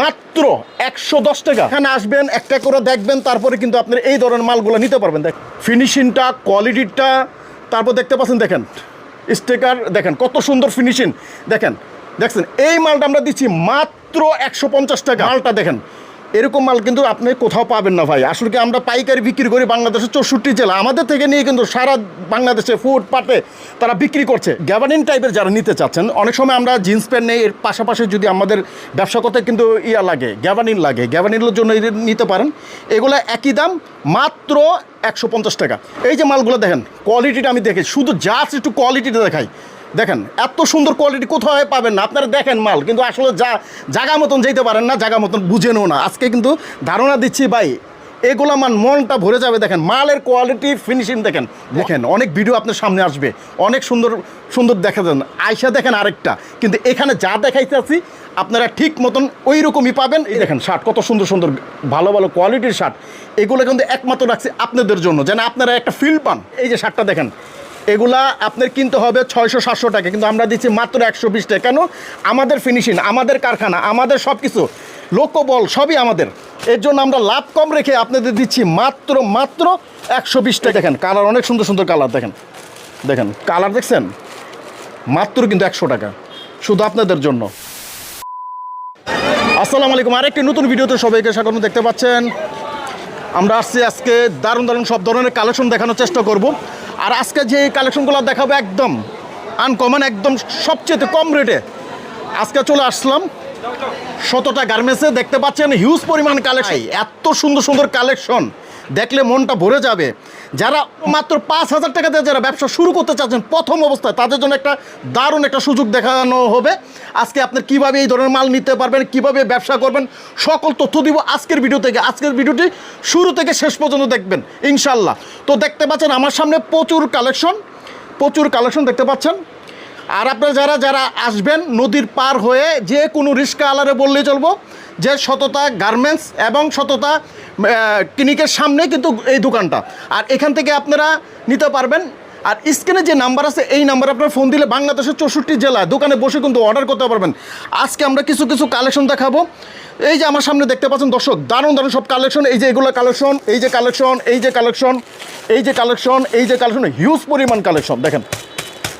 মাত্র একশো দশ টাকা। এখানে আসবেন, একটা করে দেখবেন, তারপরে কিন্তু আপনার এই ধরনের মালগুলো নিতে পারবেন। দেখ ফিনিশিংটা কোয়ালিটিটা তারপর দেখতে পাচ্ছেন, দেখেন স্টিকার দেখেন, কত সুন্দর ফিনিশিং দেখেন, দেখছেন, এই মালটা আমরা দিচ্ছি মাত্র একশো পঞ্চাশ টাকা। মালটা দেখেন এরকম মাল কিন্তু আপনি কোথাও পাবেন না ভাই। আসলে কি আমরা পাইকারি বিক্রি করি বাংলাদেশের চৌষট্টি জেলা। আমাদের থেকে নিয়ে কিন্তু সারা বাংলাদেশে ফুড পাটে তারা বিক্রি করছে। গ্যাবানিন টাইপের যারা নিতে চাচ্ছেন, অনেক সময় আমরা জিন্স প্যান্ট নেই, এর পাশাপাশি যদি আমাদের ব্যবসা করতে কিন্তু ইয়া লাগে গ্যাবানিন লাগে। গ্যাবানিনের জন্য নিতে পারেন। এগুলো একই দাম, মাত্র একশো পঞ্চাশ টাকা। এই যে মালগুলো দেখেন কোয়ালিটিটা আমি দেখি শুধু জাস্ট একটু কোয়ালিটিটা দেখাই। দেখেন, এত সুন্দর কোয়ালিটি কোথাও পাবেন না? আপনারা দেখেন মাল, কিন্তু আসলে যা জায়গা মতন যেতে পারেন না জায়গা মতন বুঝেনও না। আজকে কিন্তু ধারণা দিচ্ছি, ভাই এগুলো মান মনটা ভরে যাবে, দেখেন, মালের কোয়ালিটি ফিনিশিং দেখেন দেখেন, অনেক ভিডিও আপনার সামনে আসবে, অনেক সুন্দর সুন্দর দেখা যান আয়সা দেখেন আরেকটা, কিন্তু এখানে যা দেখাইতে আছি, আপনারা ঠিক মতন ওই রকমই পাবেন। এই দেখেন শার্ট কত সুন্দর সুন্দর, ভালো ভালো কোয়ালিটির শার্ট এগুলো কিন্তু একমাত্র রাখছি আপনাদের জন্য, যেন আপনারা একটা ফিল পান। এই যে শার্টটা দেখেন এগুলা আপনার কিনতে হবে ছয়শো, সাতশো টাকা। কিন্তু আমরা দিচ্ছি মাত্র একশো বিশ টাকা। কেন? আমাদের ফিনিশিং আমাদের কারখানা, আমাদের সব কিছু লোকবল, সবই আমাদের। এর জন্য আমরা লাভ কম রেখে আপনাদের দিচ্ছি মাত্র মাত্র একশো বিশ টাকা। দেখেন কালার অনেক সুন্দর সুন্দর কালার দেখেন। দেখেন কালার দেখছেন? মাত্র কিন্তু একশো টাকা। শুধু আপনাদের জন্য। আসসালামু আলাইকুম। আরেকটি নতুন ভিডিওতে সবাইকে স্বাগত। দেখতে পাচ্ছেন? আমরা আসছি আজকে দারুণ দারুণ সব ধরনের কালেকশন দেখানোর চেষ্টা করব। আর আজকে যে কালেকশনগুলো দেখাবো একদম আনকমন একদম সবচেয়ে কম রেটে আজকে চলে আসলাম শতটা গার্মেন্টসে দেখতে পাচ্ছেন হিউজ পরিমাণ কালেকশন এত সুন্দর সুন্দর কালেকশন দেখলে মনটা ভরে যাবে। যারা মাত্র পাঁচ হাজার টাকা দিয়ে যারা ব্যবসা শুরু করতে চাচ্ছেন প্রথম অবস্থায়, তাদের জন্য একটা দারুণ একটা সুযোগ দেখানো হবে। আজকে আপনার কীভাবে এই ধরনের মাল নিতে পারবেন, কীভাবে ব্যবসা করবেন, সকল তথ্য দিব আজকের ভিডিও থেকে। আজকের ভিডিওটি শুরু থেকে শেষ পর্যন্ত দেখবেন ইনশাল্লাহ তো দেখতে পাচ্ছেন আমার সামনে প্রচুর কালেকশন প্রচুর কালেকশন দেখতে পাচ্ছেন। আর আপনারা যারা যারা আসবেন নদীর পার হয়ে, যে কোনো রিক্সা আলারে বললেই চলবো। যে সততা গার্মেন্টস এবং সততা ক্লিনিকের সামনে কিন্তু এই দোকানটা। আর এখান থেকে আপনারা নিতে পারবেন। আর স্ক্রিনে যে নাম্বার আছে, এই নাম্বার আপনার ফোন দিলে বাংলাদেশের চৌষট্টি জেলায় দোকানে বসে কিন্তু অর্ডার করতে পারবেন। আজকে আমরা কিছু কিছু কালেকশন দেখাবো। এই যে আমার সামনে দেখতে পাচ্ছেন দর্শক, দারুণ দারুণ সব কালেকশন এই যে এগুলো কালেকশন এই যে কালেকশন এই যে কালেকশন এই যে কালেকশন এই যে কালেকশন হিউজ পরিমাণ কালেকশন দেখেন।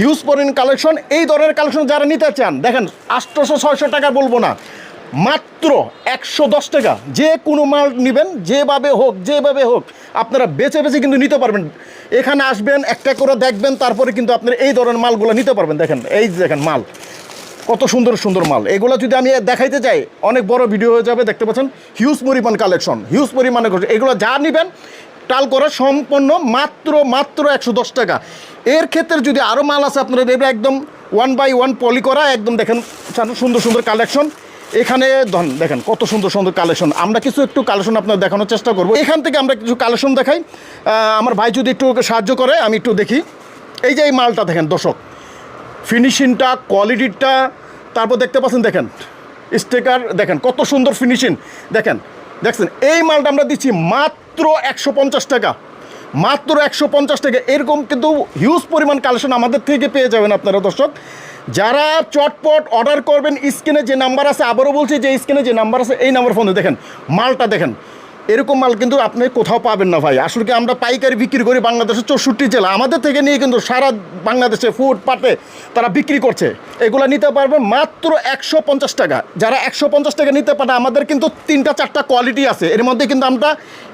হিউজ পরিমাণ কালেকশন এই ধরনের কালেকশন যারা নিতে চান, দেখেন আটশোশো ছয়শো টাকা বলব না। মাত্র একশো দশ টাকা। যে কোনো মাল নেবেন, যেভাবে হোক যেভাবে হোক, আপনারা বেছে বেছে কিন্তু নিতে পারবেন। এখানে আসবেন, একটা করে দেখবেন, তারপরে কিন্তু আপনার এই ধরনের মালগুলো নিতে পারবেন। দেখেন, এই দেখেন মাল। কত সুন্দর সুন্দর মাল। এগুলো যদি আমি দেখাইতে চাই, অনেক বড় ভিডিও হয়ে যাবে, দেখতে পাচ্ছেন? হিউজ পরিমাণ কালেকশন হিউজ পরিমাণে এগুলো যা নেবেন টাল করা সম্পন্ন মাত্র মাত্র একশো দশ টাকা। এর ক্ষেত্রে যদি আরও মাল আছে, আপনারা দেবে একদম ওয়ান বাই ওয়ান পলি করা, একদম দেখেন, সুন্দর সুন্দর কালেকশন এখানে ধন, দেখেন, কত সুন্দর সুন্দর কালেকশন আমরা কিছু একটু কালেকশন আপনার দেখানোর চেষ্টা করব। এখান থেকে আমরা কিছু কালেকশন দেখাই। আমার ভাই যদি একটু সাহায্য করে, আমি একটু দেখি। এই যে এই মালটা দেখেন, দর্শক। ফিনিশিংটা কোয়ালিটিটা তারপর দেখতে পাচ্ছেন, দেখেন স্টিকার দেখেন, কত সুন্দর ফিনিশিং দেখেন, দেখছেন, এই মালটা আমরা দিচ্ছি মাত্র একশো পঞ্চাশ টাকা। মাত্র একশো পঞ্চাশ টাকা। এরকম কিন্তু হিউজ পরিমাণ কালেকশন আমাদের থেকে পেয়ে যাবেন আপনারা, দর্শক। যারা চটপট অর্ডার করবেন, স্ক্রিনে যে নাম্বার আছে, আবারও বলছি যে স্ক্রিনে যে নাম্বার আছে, এই নাম্বার ফোনে দেখেন, মালটা দেখেন। এরকম মাল কিন্তু আপনি কোথাও পাবেন না ভাই। আসলে কি আমরা পাইকারি বিক্রি করি বাংলাদেশের চৌষট্টি জেলা। আমাদের থেকে নিয়ে কিন্তু সারা বাংলাদেশে ফুড পাটে তারা বিক্রি করছে। এগুলো নিতে পারবে মাত্র একশো পঞ্চাশ টাকা। যারা একশো পঞ্চাশ টাকা নিতে পারে, আমাদের কিন্তু তিনটা, চারটা কোয়ালিটি আছে। এর মধ্যে কিন্তু আমরা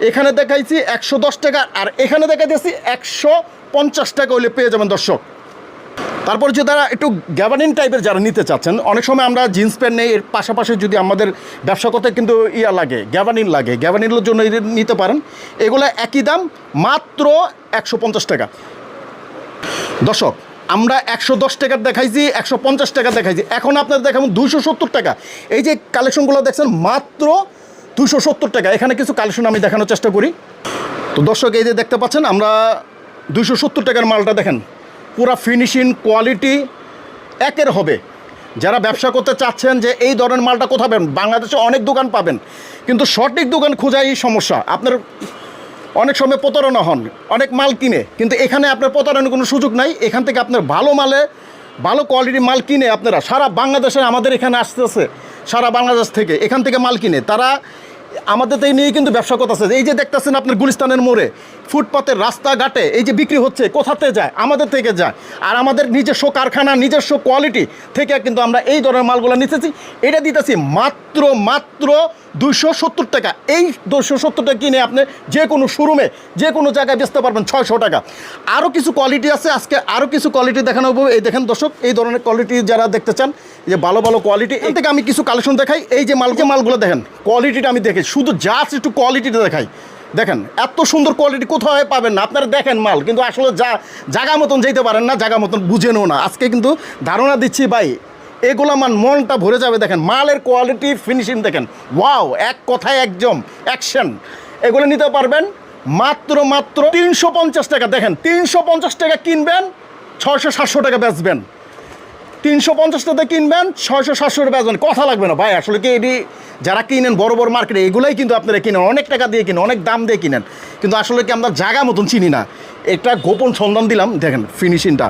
এখানে দেখাইছি একশো দশ টাকা, আর এখানে দেখা দেখাইতেছি একশো পঞ্চাশ টাকা হলে পেয়ে যাবেন দর্শক। তারপর যে তারা একটু গ্যাবানিন টাইপের যারা নিতে চাচ্ছেন, অনেক সময় আমরা জিন্স প্যান্ট নেই, এর পাশাপাশি যদি আমাদের ব্যবসা করতে কিন্তু ইয়া লাগে, গ্যাবানিন লাগে, গ্যাবানিনের জন্য নিতে পারেন। এগুলো একই দাম, মাত্র একশো পঞ্চাশ টাকা। দর্শক, আমরা একশো দশ টাকার দেখাইছি, একশো পঞ্চাশ টাকা দেখাইছি। এখন আপনার দেখাবো দুইশো সত্তর টাকা। এই যে কালেকশনগুলো দেখছেন, মাত্র দুশো সত্তর টাকা। এখানে কিছু কালেকশন আমি দেখানোর চেষ্টা করি। তো দর্শক, এই যে দেখতে পাচ্ছেন, আমরা দুইশো সত্তর টাকার মালটা দেখেন। পুরা ফিনিশিং কোয়ালিটি একের হবে। যারা ব্যবসা করতে চাচ্ছেন যে এই ধরনের মালটা কোথাও পাবেন? বাংলাদেশে অনেক দোকান পাবেন। কিন্তু সঠিক দোকান খোঁজাই সমস্যা। আপনার অনেক সময় প্রতারণা হন, অনেক মাল কিনে। কিন্তু এখানে আপনার প্রতারণার কোনো সুযোগ নাই। এখান থেকে আপনার ভালো মালে, ভালো কোয়ালিটির মাল কিনে আপনারা সারা বাংলাদেশে আমাদের এখানে আসতেছে, সারা বাংলাদেশ থেকে এখান থেকে মাল কিনে। তারা আমাদের তো এই নিয়ে কিন্তু ব্যবসা করতেছে। এই যে দেখতেছেন আপনার গুলিস্তানের মোড়ে ফুটপাতের রাস্তাঘাটে এই যে বিক্রি হচ্ছে, কোথাতে যায়, আমাদের থেকে যায়। আর আমাদের নিজস্ব কারখানা, নিজস্ব কোয়ালিটি থেকে কিন্তু আমরা এই ধরনের মালগুলো নিতেছি। এটা দিতেছি মাত্র মাত্র দুশো সত্তর টাকা। এই দুশো সত্তর টাকা কিনে আপনি যে কোনো শোরুমে, যে কোনো জায়গায় বেচতে পারবেন ছয়শো টাকা। আরও কিছু কোয়ালিটি আছে, আজকে আরও কিছু কোয়ালিটি দেখানো হবে। এই দেখেন দর্শক, এই ধরনের কোয়ালিটি যারা দেখতে চান যে ভালো ভালো কোয়ালিটি এই থেকে আমি কিছু কালেকশন দেখাই। এই যে মাল, যে মালগুলো দেখেন কোয়ালিটিটা আমি দেখি শুধু জাস্ট একটু কোয়ালিটিটা দেখাই। দেখেন, এত সুন্দর কোয়ালিটি কোথায় পাবেন না? আপনারা দেখেন মাল, কিন্তু আসলে যা জায়গা মতন যেতে পারেন না জায়গা মতন বুঝেনও না। আজকে কিন্তু ধারণা দিচ্ছি, ভাই, এগুলো মান মনটা ভরে যাবে, দেখেন, মালের কোয়ালিটি ফিনিশিং দেখেন ওয়াও এক কথায় একদম অ্যাকশন এগুলো নিতে পারবেন মাত্র মাত্র তিনশো পঞ্চাশ টাকা, দেখেন, তিনশো পঞ্চাশ টাকা কিনবেন, ছয়শো, সাতশো টাকা বেচবেন। তিনশো পঞ্চাশটাতে কিনবেন, ছয়শো সাতশো টাকা কথা লাগবে না, ভাই, আসলে কি এটি যারা কিনেন, বড় বড় মার্কেটে এগুলাই কিন্তু আপনারা কিনেন, অনেক টাকা দিয়ে কিনেন, অনেক দাম দিয়ে কিনেন। কিন্তু আসলে কি আমরা জায়গা মতন চিনি না। এটা গোপন সন্ধান দিলাম, দেখেন ফিনিশিংটা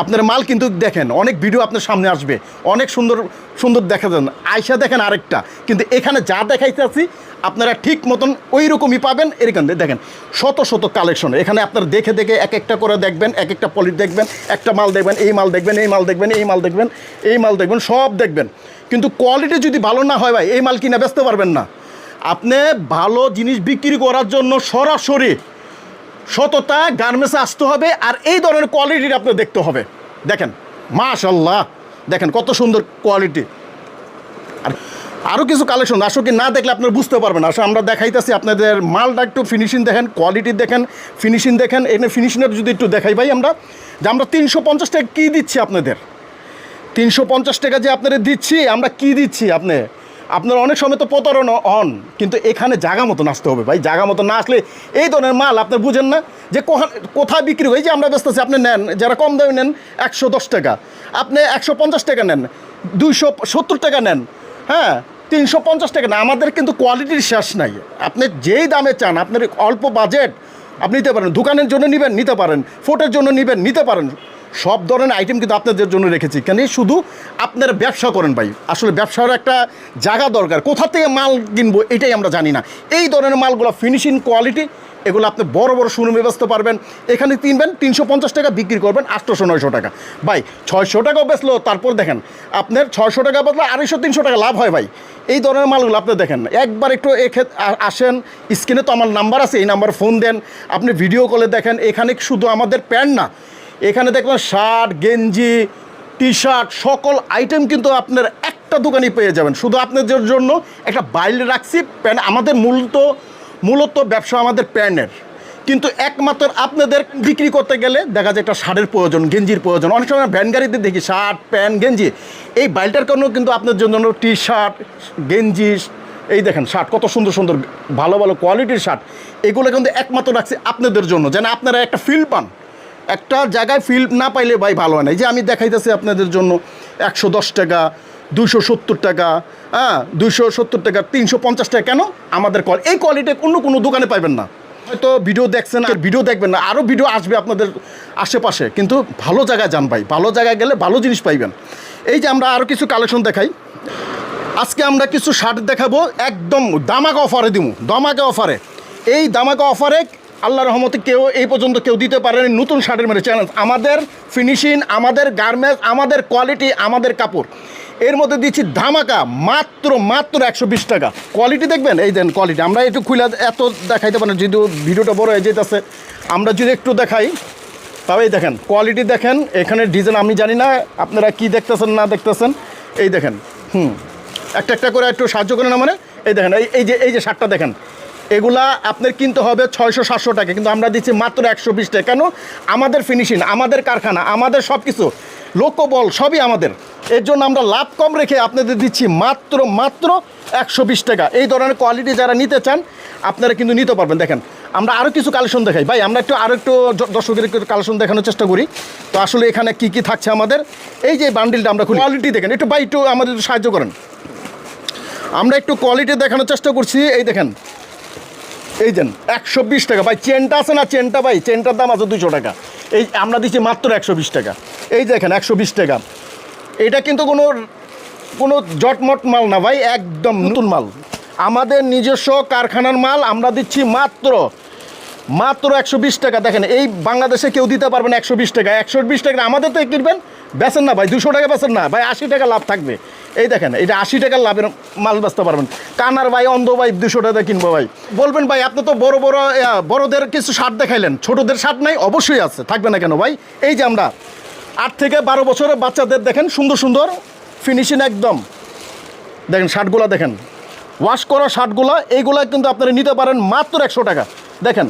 আপনার মাল কিন্তু দেখেন, অনেক ভিডিও আপনার সামনে আসবে। অনেক সুন্দর সুন্দর দেখা যান আয়সা দেখেন আরেকটা। কিন্তু এখানে যা দেখাইতে আছি, আপনারা ঠিক মতন ওই রকমই পাবেন। এরকম দেখেন, শত শত কালেকশন এখানে আপনারা দেখে দেখে এক একটা করে দেখবেন, এক একটা পলিট দেখবেন, একটা মাল দেখবেন, এই মাল দেখবেন, এই মাল দেখবেন, এই মাল দেখবেন, এই মাল দেখবেন, সব দেখবেন। কিন্তু কোয়ালিটি যদি ভালো না হয় ভাই, এই মাল কিনা বেচতে পারবেন না। আপনি ভালো জিনিস বিক্রি করার জন্য সরাসরি সততা, গার্মেন্টসে আসতে হবে আর এই ধরনের কোয়ালিটির আপনি দেখতে হবে। দেখেন মাশাল্লাহ দেখেন কত সুন্দর কোয়ালিটি আর আরও কিছু কালেকশন আসলে কি না দেখলে আপনারা বুঝতে পারবেন। আসলে আমরা দেখাইতেছি আপনাদের মালটা একটু ফিনিশিং দেখেন কোয়ালিটি দেখেন ফিনিশিং দেখেন এখানে ফিনিশিংয়ের যদি একটু দেখাই ভাই আমরা, যে আমরা তিনশো পঞ্চাশ টাকা কী দিচ্ছি আপনাদের? তিনশো পঞ্চাশ টাকা যে আপনাদের দিচ্ছি, আমরা কি দিচ্ছি আপনি? আপনার অনেক সময় তো প্রতারণা হন, কিন্তু এখানে জায়গা মতন আসতে হবে ভাই জায়গা মতো না আসলে এই ধরনের মাল আপনি বুঝেন না যে কোথায় বিক্রি হয়। যে আমরা আছি, আপনি নেন, যারা কম দামে নেন, একশো দশ টাকা। আপনি একশো পঞ্চাশ টাকা নেন, দুইশো সত্তর টাকা নেন হ্যাঁ তিনশো পঞ্চাশ টাকা না আমাদের কিন্তু কোয়ালিটির শেষ নাই। আপনি যেই দামে চান, আপনার অল্প বাজেট, আপনি নিতে পারেন। দোকানের জন্য নেবেন, নিতে পারেন। ফোটের জন্য নেবেন, নিতে পারেন। সব ধরনের আইটেম কিন্তু আপনাদের জন্য রেখেছি। কেন? শুধু আপনারা ব্যবসা করেন ভাই। আসলে ব্যবসার একটা জায়গা দরকার। কোথা থেকে মাল কিনবো এটাই আমরা জানি না। এই ধরনের মালগুলো ফিনিশিং কোয়ালিটি এগুলো আপনি বড় বড় শোরুমে বেচতে পারবেন। এখানে কিনবেন তিনশো পঞ্চাশ টাকা, বিক্রি করবেন আটশোশো নয়শো টাকা। ভাই, ছয়শো টাকাও বেচলো, তারপর দেখেন আপনার ছয়শো টাকা বদলে আড়াইশো, তিনশো টাকা লাভ হয় ভাই। এই ধরনের মালগুলো আপনি দেখেন। একবার একটু আসেন, স্ক্রিনে তো আমার নাম্বার আছে, এই নাম্বার ফোন দেন। আপনি ভিডিও কলে দেখেন, এখানে শুধু আমাদের প্যান্ট না। এখানে দেখবেন শার্ট, গেঞ্জি টি শার্ট সকল আইটেম কিন্তু আপনার একটা দোকানেই পেয়ে যাবেন। শুধু আপনাদের জন্য একটা বাইরে রাখছি প্যান্ট আমাদের মূলত মূলত ব্যবসা আমাদের প্যান্টের কিন্তু একমাত্র আপনাদের বিক্রি করতে গেলে দেখা যায় একটা শার্টের প্রয়োজন, গেঞ্জির প্রয়োজন। অনেক সময় ভ্যান গাড়িতে দেখি শার্ট প্যান্ট গেঞ্জি। এই বাইলটার কারণেও কিন্তু আপনার জন্য টি শার্ট গেঞ্জি, এই দেখেন শার্ট, কত সুন্দর সুন্দর, ভালো ভালো কোয়ালিটির শার্ট। এগুলো কিন্তু একমাত্র রাখছি আপনাদের জন্য। যেন আপনারা একটা ফিল পান। একটা জায়গায় ফিল না পাইলে ভাই ভালো হয় না। এই যে আমি দেখাইতেছি আপনাদের জন্য একশো দশ টাকা দুশো সত্তর টাকা হ্যাঁ দুশো সত্তর টাকা, তিনশো পঞ্চাশ টাকা। কেন? আমাদের কল এই কোয়ালিটি অন্য কোনো দোকানে পাইবেন না। হয়তো ভিডিও দেখছেন, আর ভিডিও দেখবেন না আরও ভিডিও আসবে আপনাদের আশেপাশে। কিন্তু ভালো জায়গায় যান ভাই, ভালো জায়গায় গেলে ভালো জিনিস পাইবেন। এই যে আমরা আরও কিছু কালেকশন দেখাই। আজকে আমরা কিছু শার্ট দেখাবো, একদম দামাকা অফারে দিব দামাকা অফারে এই দামাকা অফারে আল্লাহ রহমতে কেউ এই পর্যন্ত কেউ দিতে পারেনি নতুন শার্টের মেরে চ্যালেঞ্জ আমাদের ফিনিশিং আমাদের গার্মেন্টস আমাদের কোয়ালিটি আমাদের কাপড়। এর মধ্যে দিচ্ছি ধামাকা, মাত্র মাত্র একশো বিশ টাকা। কোয়ালিটি দেখবেন? এই দেন কোয়ালিটি আমরা একটু খুলে এত দেখাইতে পারেন যদিও ভিডিওটা বড় হয়ে যেতেছে আমরা যদি একটু দেখাই, তবেই দেখেন কোয়ালিটি দেখেন, এখানে ডিজাইন আমি জানি না, আপনারা কি দেখতেছেন, না দেখতেছেন? এই দেখেন, হুম। একটা একটা করে একটু সাহায্য করেন মানে এই দেখেন, এই এই যে এই যে শার্টটা দেখেন। এগুলা আপনার কিনতে হবে ছয়শো সাতশো টাকা কিন্তু আমরা দিচ্ছি মাত্র একশো বিশ টাকা। কেন? আমাদের ফিনিশিং আমাদের কারখানা আমাদের সব কিছু লোকবল সবই আমাদের। এর জন্য আমরা লাভ কম রেখে আপনাদের দিচ্ছি মাত্র মাত্র একশো বিশ টাকা। এই ধরনের কোয়ালিটি যারা নিতে চান আপনারা কিন্তু নিতে পারবেন। দেখেন আমরা আরও কিছু কালেকশন দেখাই। ভাই আমরা একটু আরও একটু দর্শকের একটু কালেকশন দেখানোর চেষ্টা করি। তো আসলে এখানে কি কি থাকছে আমাদের? এই যে বান্ডিলটা আমরা কোয়ালিটি দেখেন একটু ভাই একটু আমাদের সাহায্য করেন। আমরা একটু কোয়ালিটি দেখানোর চেষ্টা করছি। এই দেখেন এই দেন একশো বিশ টাকা। ভাই চেনটা আছে না? চেনটা ভাই চেনটার দাম আছে দুশো টাকা। এই আমরা দিচ্ছি মাত্র একশো বিশ টাকা। এই দেখেন একশো বিশ টাকা। এটা কিন্তু কোনো কোনো জটমট মাল না ভাই একদম নতুন মাল। আমাদের নিজস্ব কারখানার মাল আমরা দিচ্ছি মাত্র মাত্র একশো বিশ টাকা। দেখেন এই বাংলাদেশে কেউ দিতে পারবেন একশো বিশ টাকা। একশো বিশ টাকা আমাদের তো কিনবেন বেচেন না ভাই, দুশো টাকা বেচেন না। ভাই, আশি টাকা লাভ থাকবে। এই দেখেন, এটা আশি টাকার লাভের মাল বেচতে পারবেন। কানার ভাই, অন্ধ ভাই, দুশো টাকা কিনবো ভাই। বলবেন ভাই, আপনি তো বড় বড় বড়দের কিছু শার্ট দেখাইলেন। ছোটদের শার্ট নাই, অবশ্যই আছে, থাকবে না কেন ভাই? এই যে আমরা, আট থেকে বারো বছরের বাচ্চাদের দেখেন, সুন্দর সুন্দর ফিনিশিং একদম। দেখেন শার্টগুলো দেখেন। ওয়াশ করা শার্টগুলো এইগুলো কিন্তু আপনারা নিতে পারেন মাত্র একশো টাকা। দেখেন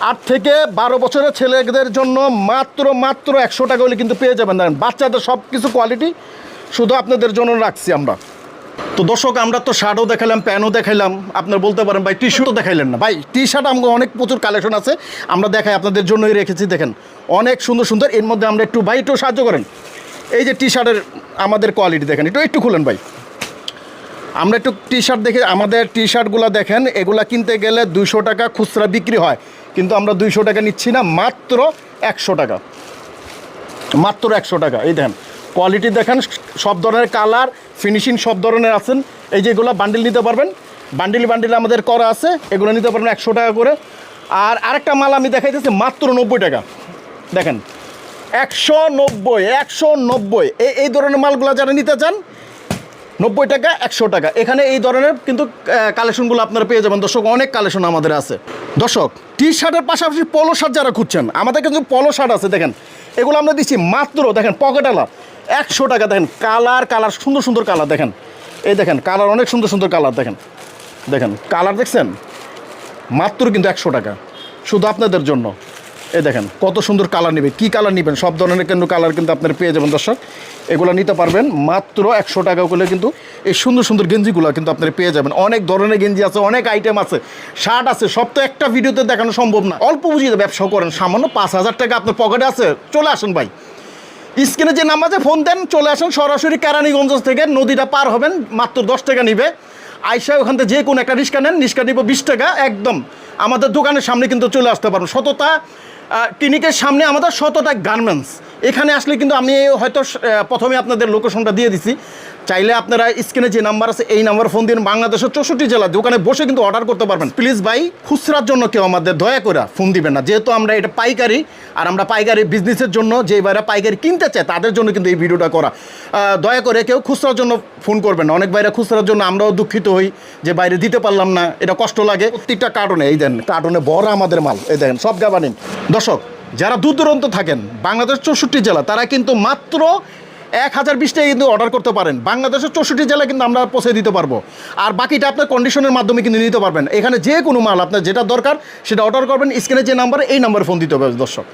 আট থেকে বারো বছরের ছেলেদের জন্য মাত্র মাত্র একশো টাকা হলে কিন্তু পেয়ে যাবেন। দেখেন, বাচ্চাদের সব কিছু কোয়ালিটি শুধু আপনাদের জন্য রাখছি আমরা। তো দর্শক, আমরা তো শার্টও দেখালাম প্যান্টও দেখাইলাম। আপনার বলতে পারেন, ভাই টি শার্টও দেখাইলেন না। ভাই টি শার্ট আমাকে অনেক প্রচুর কালেকশন আছে। আমরা দেখাই, আপনাদের জন্যই রেখেছি, দেখেন। অনেক সুন্দর সুন্দর। এর মধ্যে আমরা একটু ভাই একটু সাহায্য করেন। এই যে টি শার্টের আমাদের কোয়ালিটি দেখেন। একটু একটু খুলেন, ভাই। আমরা একটু টি শার্ট দেখে, আমাদের টি শার্টগুলো দেখেন, এগুলা কিনতে গেলে দুশো টাকা খুচরা বিক্রি হয়। কিন্তু আমরা দুইশো টাকা নিচ্ছি না, মাত্র একশো টাকা। মাত্র একশো টাকা। এই দেখেন কোয়ালিটি দেখেন, সব ধরনের কালার ফিনিশিং সব ধরনের আছেন। এই যে এগুলো বান্ডিল নিতে পারবেন। বান্ডিল বান্ডিল আমাদের করা আছে, এগুলো নিতে পারবেন একশো টাকা করে। আর আরেকটা মাল আমি দেখাইতেছি, মাত্র নব্বই টাকা। দেখেন, একশো নব্বই একশো নব্বই। এই এই ধরনের মালগুলো যারা নিতে চান নব্বই টাকা, একশো টাকা। এখানে এই ধরনের কিন্তু কালেকশনগুলো আপনারা পেয়ে যাবেন। দর্শক, অনেক কালেকশন আমাদের আছে। দর্শক টি শার্টের পাশাপাশি পলো শার্ট যারা খুঁজছেন, আমাদের কিন্তু পলো শার্ট আছে, দেখেন। এগুলো আমরা দিচ্ছি মাত্র, দেখেন পকেটালা একশো টাকা, দেখেন কালার কালার সুন্দর সুন্দর কালার দেখেন। এই দেখেন কালার অনেক সুন্দর সুন্দর কালার দেখেন। দেখেন কালার দেখছেন? মাত্র কিন্তু একশো টাকা। শুধু আপনাদের জন্য। এই দেখেন, কত সুন্দর কালার নেবে, কি কালার নেবেন? সব ধরনের কিন্তু কালার কিন্তু আপনারা পেয়ে যাবেন, দর্শক। এগুলো নিতে পারবেন। মাত্র একশো টাকা করে কিন্তু এই সুন্দর সুন্দর গেঞ্জিগুলো কিন্তু আপনারা পেয়ে যাবেন। অনেক ধরনের গেঞ্জি আছে, অনেক আইটেম আছে শার্ট আছে, সব তো একটা ভিডিওতে দেখানো সম্ভব না। অল্প পুঁজিতে ব্যবসা করেন, সামান্য পাঁচ হাজার টাকা আপনার পকেটে আছে, চলে আসুন ভাই। স্ক্রিনে যে নাম্বারে ফোন দেন, চলে আসুন, সরাসরি কেরানীগঞ্জ থেকে নদীটা পার হবেন, মাত্র দশ টাকা নিবে। আইসা ওখান থেকে যে কোনো একটা রিক্সা নেন রিক্সা নিব বিশ টাকা, একদম। আমাদের দোকানের সামনে কিন্তু চলে আসতে পারবেন সততা ক্লিনিকের সামনে আমাদের শতটা গার্মেন্টস এখানে আসলে কিন্তু আমি হয়তো প্রথমে আপনাদের লোকেশনটা দিয়ে দিছি। চাইলে আপনারা স্ক্রিনে যে নাম্বার আছে, এই নাম্বার ফোন দিন বাংলাদেশের চৌষট্টি জেলা দোকানে বসে কিন্তু অর্ডার করতে পারবেন। প্লিজ ভাই, খুচরার জন্য কেউ আমাদের দয়া করে ফোন দিবেন না। যেহেতু আমরা এটা পাইকারি, আর আমরা পাইকারি বিজনেসের জন্য যে বাইরে পাইকারি কিনতে চায়, তাদের জন্য কিন্তু এই ভিডিওটা করা। দয়া করে কেউ খুচরার জন্য ফোন করবেন না। অনেক বাইরে খুচরার জন্য আমরাও দুঃখিত হই যে বাইরে দিতে পারলাম না। এটা কষ্ট লাগে প্রত্যেকটা কার্টনে এই দেন কার্টনে বড় আমাদের মাল। এই দেখেন সব গাবানিন দর্শক যারা দূর দূরান্ত থাকেন বাংলাদেশ চৌষট্টি জেলা, তারা কিন্তু মাত্র এক হাজার বিশ টাকা কিন্তু অর্ডার করতে পারেন। বাংলাদেশের চৌষট্টি জেলায় কিন্তু আমরা পৌঁছে দিতে পারব। আর বাকিটা আপনার কন্ডিশনের মাধ্যমে কিন্তু নিতে পারবেন। এখানে যে কোনো মাল আপনার যেটা দরকার, সেটা অর্ডার করবেন। স্ক্রিনে যে নাম্বার এই নাম্বারে ফোন দিতে হবে দর্শক।